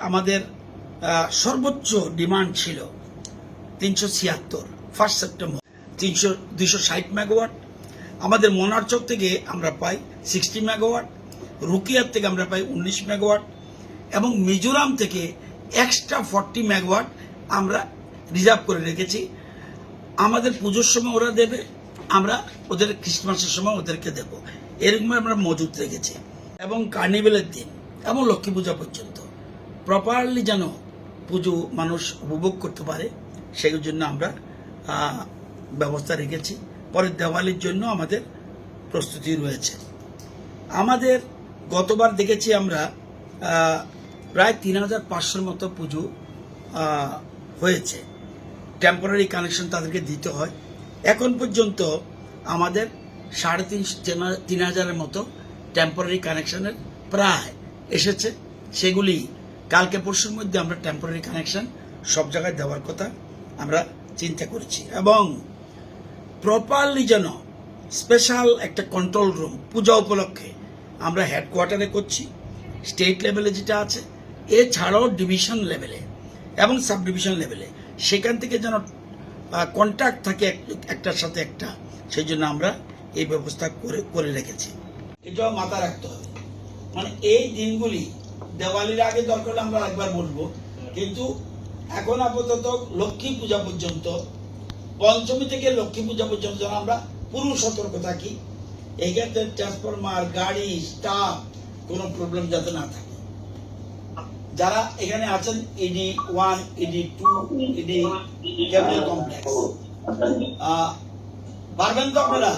আমাদের সর্বোচ্চ ডিমান্ড ছিল তিনশো ছিয়াত্তর ফার্স্ট সেপ্টেম্বর তিনশো, দুইশো ষাট মেগাওয়াট। আমাদের মনারচক থেকে আমরা পাই সিক্সটি মেগাওয়াট। রুকিয়ার থেকে আমরা পাই উনিশ মেগাওয়াট। এবং মিজোরাম থেকে এক্সট্রা ফর্টি মেগাওয়াট আমরা রিজার্ভ করে রেখেছি। আমাদের পুজোর সময় ওরা দেবে, আমরা ওদের ক্রিসমাসের সময় ওদেরকে দেব। এরকম আমরা মজুত রেখেছি। এবং কার্নিভেলের দিন, এবং লক্ষ্মী পূজা পর্যন্ত। প্রপারলি যেন পুজো মানুষ উপভোগ করতে পারে, সেই জন্য আমরা ব্যবস্থা রেখেছি। পরে দেওয়ালির জন্য আমাদের প্রস্তুতি রয়েছে। আমাদের গতবার দেখেছি আমরা প্রায় তিন হাজার পাঁচশোর মতো পুজো হয়েছে। টেম্পোরারি কানেকশন তাদেরকে দিতে হয়। এখন পর্যন্ত আমাদের সাড়ে তিন তিন হাজারের মতো টেম্পোরারি কানেকশনের প্রায় এসেছে। সেগুলি কালকে পরশুর মধ্যে আমরা টেম্পোরারি কানেকশন সব জায়গায় দেওয়ার কথা আমরা চিন্তা করেছি। এবং প্রপারলি যেন স্পেশাল একটা কন্ট্রোল রুম পূজা উপলক্ষে আমরা হেডকোয়ার্টারে করছি স্টেট লেভেলে যেটা আছে, এছাড়াও ডিভিশন লেভেলে এবং সাব ডিভিশন লেভেলে সেখান থেকে যেন কন্ট্যাক্ট থাকে একটার সাথে একটা, সেই জন্য আমরা এই ব্যবস্থা করে করে রেখেছি। এটাও মাথা রাখতে হবে। মানে এই দিনগুলি দেওয়ালির আগে দরকার আমরা একবার বলব। কিন্তু এখন আপাতত লক্ষ্মী পূজা পর্যন্ত, পঞ্চমী থেকে লক্ষ্মী পূজা পর্যন্ত যেন আমরা পুরো সতর্ক থাকি এইখানে ট্রান্সফরমার গাড়ি স্টাফ কোনো প্রবলেম যাতে না থাকে। যারা এখানে আছেন ED one ED two ED capital complex পারবেন তো আপনারা?